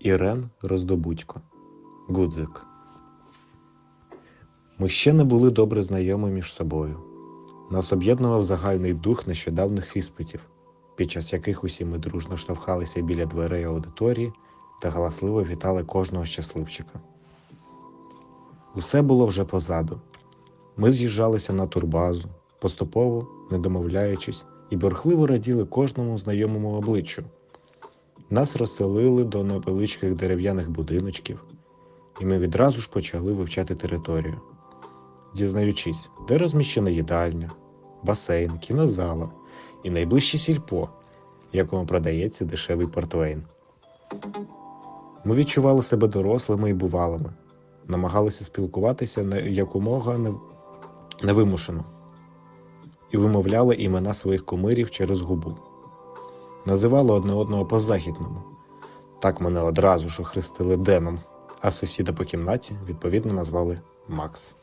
Ірен Роздобудько. Гудзик. Ми ще не були добре знайомі між собою. Нас об'єднував загальний дух нещодавних іспитів, під час яких усі ми дружно штовхалися біля дверей аудиторії та галасливо вітали кожного щасливчика. Усе було вже позаду. Ми з'їжджалися на турбазу, поступово, не домовляючись, і бурхливо раділи кожному знайомому обличчю. Нас розселили до невеличких дерев'яних будиночків, і ми відразу ж почали вивчати територію, дізнаючись, де розміщена їдальня, басейн, кінозала і найближче сільпо, якому продається дешевий портвейн. Ми відчували себе дорослими і бувалими, намагалися спілкуватися якомога невимушено і вимовляли імена своїх кумирів через губу. Називали одне одного по-західному. Так мене одразу ж охрестили Деном, а сусіда по кімнаті відповідно назвали Макс.